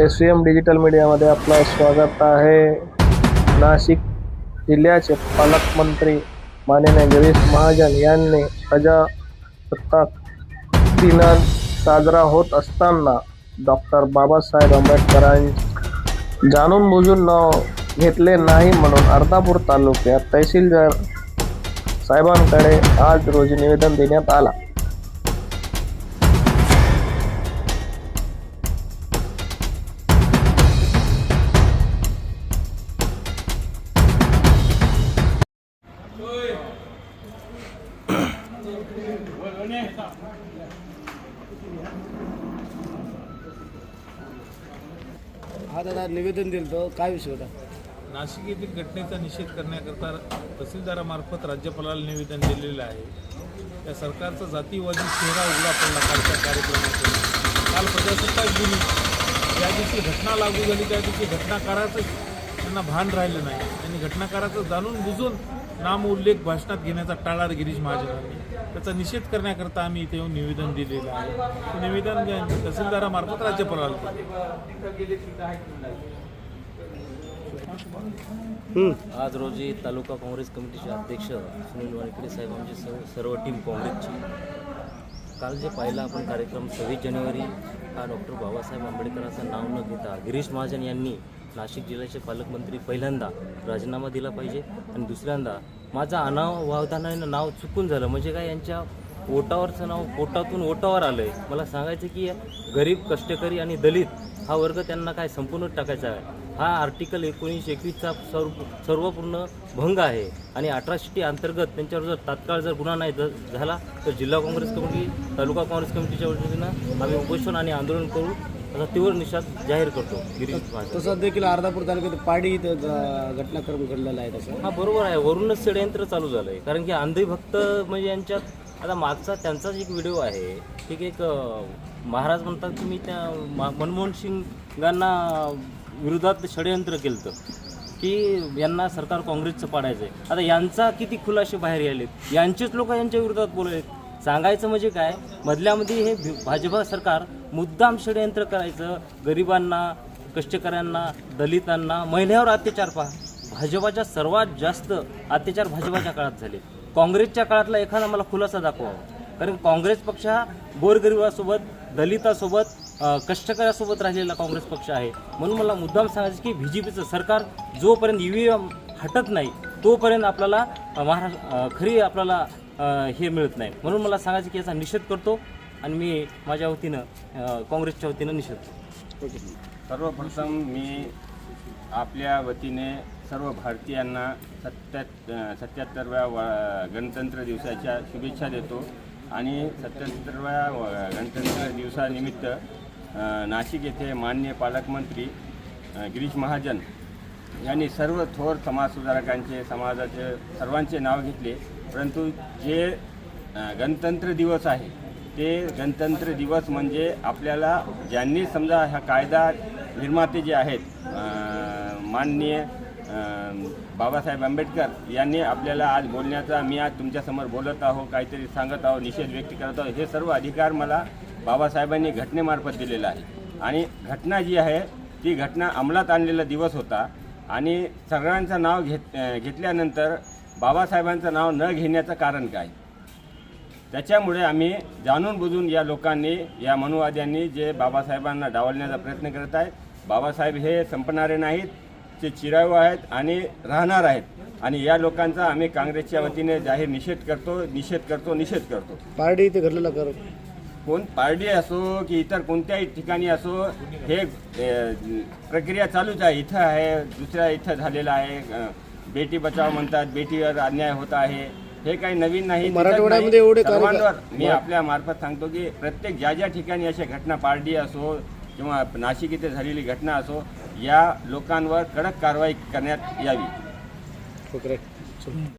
S V M digital मीडियामध्ये आपलं स्वागत आहे. नाशिक जिल्ह्याचे पालकमंत्री माननीय गिरीश महाजन यांनी प्रजासत्ताक दिन साजरा होत असताना डॉक्टर बाबासाहेब आंबेडकरांचे जाणून बुजून नाव घेतले नाही म्हणून अर्धापूर तालुक्यात तहसीलदार साहेबांकडे आज रोजी निवेदन देण्यात आला. हा दादा निवेदन दिलं होतं काय विषय होता? नाशिक येथील घटनेचा निषेध करण्याकरता तहसीलदारामार्फत राज्यपालाला निवेदन दिलेलं आहे. त्या सरकारचा जातीवादी चेहरा उघडा पडला कालच्या कार्यक्रमातून. काल प्रजासत्ताक दिनी. ज्या दिवशी घटना लागू झाली त्या दिवशी घटनाकाराचं त्यांना भान राहिलं नाही. आणि घटनाकाराचं जाणून बुजून नाम उल्लेख भाषणात घेण्याचा टाळा गिरीश महाजनांनी त्याचा निषेध करण्याकरता आम्ही इथे येऊन निवेदन दिलेलं आहे. ते निवेदन तहसीलदारामार्फत राज्यपालाला दिले आज रोजी तालुका काँग्रेस कमिटीचे अध्यक्ष सुनील वानखेडे साहेब आमची सर्व सर्व टीम काँग्रेसची. काल जे पाहिलं आपण कार्यक्रम सव्वीस जानेवारी हा डॉक्टर बाबासाहेब आंबेडकरांचं नाव न घेता गिरीश महाजन यांनी नाशिक जिल्ह्याचे पालकमंत्री पहिल्यांदा राजीनामा दिला पाहिजे आणि दुसऱ्यांदा माझं अनावावधानानं नाव चुकून झालं. म्हणजे काय यांच्या ओटावरचं नाव पोटातून ओटावर आलं आहे मला सांगायचं की गरीब कष्टकरी आणि दलित हा वर्ग त्यांना काय संपूर्ण टाकायचा आहे. हा आर्टिकल एकोणीसशे एकवीसचा सर्व सर्वपूर्ण भंग आहे. आणि अठराशे टी अंतर्गत त्यांच्यावर जर तात्काळ जर गुन्हा नाही झाला तर जिल्हा काँग्रेस कमिटी तालुका काँग्रेस कमिटीच्या वतीनं आम्ही उपोषण आणि आंदोलन करू. असा तीव्र निषेध जाहीर करतो गिरीश महाजन. तसं देखील अर्धापूर तालुक्यात पाडी इथं घटनाक्रम घडलेला आहे तसं. हा बरोबर आहे. वरूनच षडयंत्र चालू झालं आहे कारण की अंधभक्त म्हणजे यांच्यात आता मागचा त्यांचाच एक व्हिडिओ आहे. ठीक एक अं, महाराज म्हणतात की मी त्या मा- मनमोहन सिंगांना विरोधात षडयंत्र केलं होतं की यांना सरकार काँग्रेसचं पाडायचं आहे आता यांचा किती खुलासे बाहेर यायलेत? यांचेच लोक यांच्या विरोधात बोलत सांगायचं म्हणजे काय? मधल्यामध्ये हे भि- भाजपा सरकार मुद्दाम षडयंत्र करायचं. गरिबांना कष्टकऱ्यांना दलितांना महिन्यावर अत्याचार पहा. भाजपाच्या सर्वात जास्त अत्याचार भाजपाच्या काळात झाले. काँग्रेसच्या काळातला एखादा मला खुलासा दाखवा. कारण काँग्रेस पक्ष हा गोरगरिबासोबत दलितासोबत कष्टकऱ्यासोबत राहिलेला काँग्रेस पक्ष आहे. म्हणून मला मुद्दाम सांगायचं की बी जे पीचं सरकार जोपर्यंत ई व्ही एम हटत नाही तोपर्यंत आपल्याला महाराष्ट्र खरी आपल्याला हे मिळत नाही. म्हणून मला सांगायचं की याचा निषेध करतो आणि मी माझ्या वतीनं काँग्रेसच्या वतीनं निषेध करतो. सर्वप्रथम मी आपल्या वतीने सर्व भारतीयांना सत्यात सत्याहत्तरव्या व गणतंत्र दिवसाच्या शुभेच्छा देतो. आणि सत्याहत्तरव्या गणतंत्र दिवसानिमित्त नाशिक येथे मान्य पालकमंत्री गिरीश महाजन यांनी सर्व थोर समाजसुधारकांचे समाजाचे सर्वांचे नाव घेतले. परंतु जे गणतंत्र दिवस आहे ते गणतंत्र दिवस म्हणजे आपल्याला ज्यांनी समजा हा कायदा निर्माते जे आहेत माननीय बाबासाहेब आंबेडकर यांनी आपल्याला आज बोलण्याचा मी आज तुमच्यासमोर बोलत आहो काहीतरी सांगत आहो निषेध व्यक्त करत आहो हे सर्व अधिकार मला बाबासाहेबांनी घटनेमार्फत दिलेला आहे. आणि घटना जी आहे ती घटना अंमलात आणलेला दिवस होता. आणि सगळ्यांचं नाव घेत घेतल्यानंतर बाबासाहेबांचं नाव न घेण्याचं कारण काय? त्याच्यामुळे आम्ही जाणून बुजून या लोकांनी या मनुवाद्यांनी जे बाबासाहेबांना डावलण्याचा प्रयत्न करत आहेत बाबासाहेब हे संपणारे नाहीत ते चिरायू आहेत आणि राहणार आहेत. आणि या लोकांचा आम्ही काँग्रेसच्या वतीने जाहीर निषेध करतो निषेध करतो निषेध करतो. पार्टी इथे घडलेला कर. कोण पारडी असो की इतर कोणत्याही ठिकाणी असो हे प्रक्रिया चालूच आहे. इथं आहे दुसऱ्या इथं झालेलं आहे. बेटी बचाव म्हणतात बेटीवर अन्याय होत आहे. हे काही नवीन नाही मराठवाड्यामध्ये. एवढे सर्वांवर मी आपल्या मार्फत सांगतो की प्रत्येक ज्या ज्या ठिकाणी अशा घटना पारडी असो किंवा नाशिक इथे झालेली घटना असो या लोकांवर कडक कारवाई करण्यात यावी.